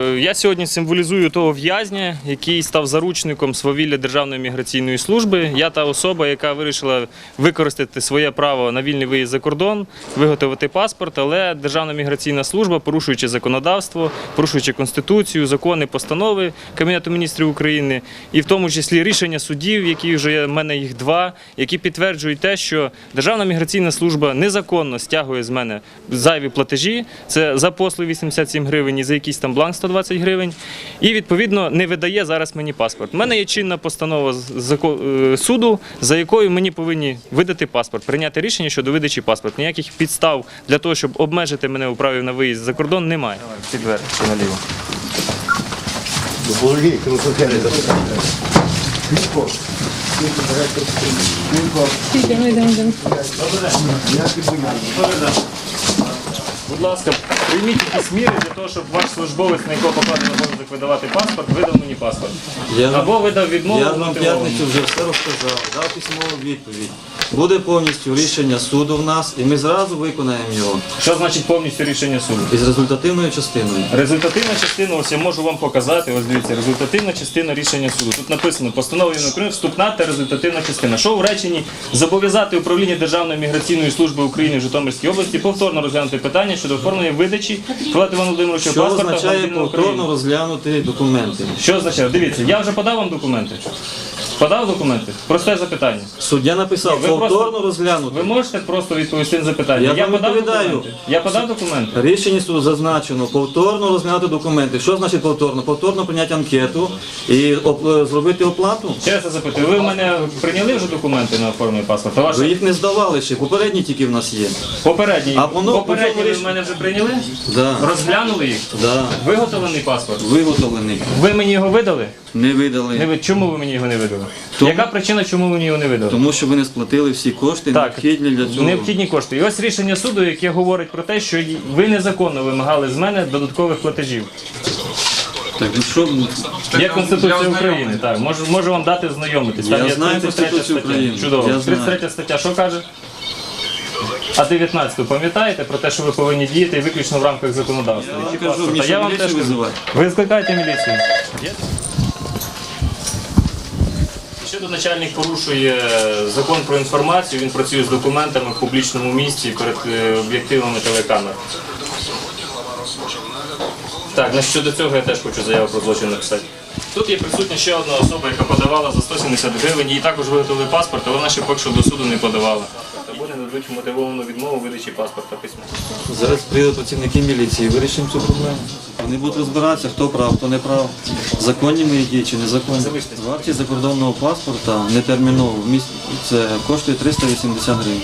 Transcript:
Е, Я сьогодні символізую того в'язня, який став заручником свавілля Державної міграційної служби. Я та особа, яка вирішила використати своє право на вільний виїзд за кордон, виготовити паспорт, але Державна міграційна служба, порушуючи законодавство, порушуючи конституцію, закони, постанови Кабінету міністрів України, і в тому числі рішення судів, які вже є в мене їх два, які підтверджують те, що Державна міграційна служба незаконно стягує з мене зайві платежі. Це за послуги 87 гривень і за якийсь там бланк 120 гривень. І відповідно не видає зараз мені паспорт. У мене є чинна постанова е, суду, за якою мені повинні видати паспорт, прийняти рішення щодо видачі паспорт. Ніяких підстав для того, щоб обмежити мене у праві на виїзд за кордон, немає. Під двері чи наліво. Йдемо, йдемо, йдемо. Будь ласка, прийміть якісь міри для того, щоб ваш службовець, на якого покладено обов'язок видавати паспорт, видав мені паспорт. Я Або видав відмову. я вам мотивовану. п'ятницю вже все розказав, дав письмову відповідь. Буде повністю рішення суду в нас, і ми зразу виконаємо його Що значить повністю рішення суду? із результативною частиною. Результативна частина, ось я можу вам показати. Ось дивіться, результативна частина рішення суду. Тут написано постановлено України вступна та результативна частина. Що в реченні зобов'язати управління Державної міграційної служби України в Житомирській області повторно розглянути питання щодо оформлення видачі Філата Івана Володимировича Що паспорта означає громадянина повторно розглянути документи? Що означає? Дивіться, я вже подав вам документи. Подав документи? Просте запитання. Суддя написав повторно просто- розглянути. Ви можете просто відповісти на запитання. Я вам подав відповідаю. документи. Я подав документи. Рішення суду зазначено повторно розглянути документи. Що значить повторно? Повторно прийняти анкету і оп- зробити оплату. Ще раз я запитую, ви в мене прийняли вже документи на оформлення паспорта? Ваше Ви їх не здавали ще, попередні тільки в нас є. Попередні, А воно- попередні ви в мене вже прийняли? Да, Розглянули їх? да. Виготовлений паспорт? Виготовлений. Ви мені його видали? Не Не видали. ви- Чому ви мені його не видали? Тому- Яка причина, чому ви мені його не видали? Тому що ви не сплатили всі кошти, необхідні для цього. необхідні кошти. І ось рішення суду, яке говорить про те, що ви незаконно вимагали з мене додаткових платежів. Так, ну що, Є Конституція України, так. Можу, можу вам дати знайомитись. Я є знаю 33 Конституцію стаття. України. Чудово. Я знаю. 33 стаття що каже? А 19-ту пам'ятаєте про те, що ви повинні діяти виключно в рамках законодавства? Я вам кажу, мені що, вам міліцію визивати? Ви скликаєте міліцію. Є? Щодо начальник порушує закон про інформацію, він працює з документами в публічному місці перед е, об'єктивами телекамер. Так, щодо цього я теж хочу заяву про злочин написати. Тут є присутня ще одна особа, яка подавала за 170 гривень, їй також виготовили паспорт, але вона ще поки що до суду не подавала. Дадуть мотивовану відмову видачі паспорта письма. Зараз прийдуть працівники міліції, вирішимо цю проблему. Вони будуть розбиратися, хто прав, хто не прав. Законні мої дії чи незаконні. Вартість закордонного паспорта нетерміново це коштує 380 гривень.